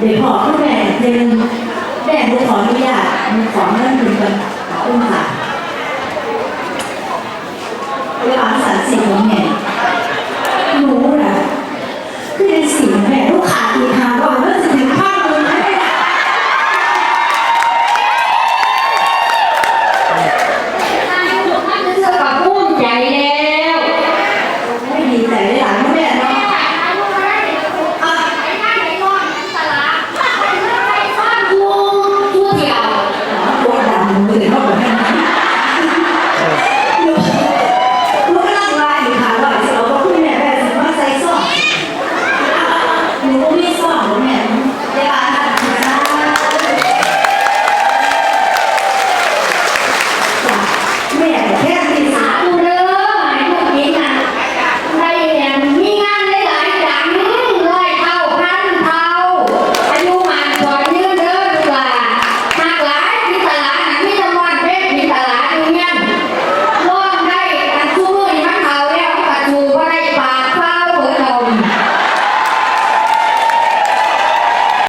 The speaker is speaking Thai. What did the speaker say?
เดี๋ยวขอก็แบ่งเดี๋ยวแบ่งกูขออนุญาตมึขอเรื่องหนึ่งกันขอบคุณค่ะเวลาสันสิบของแม่ vean.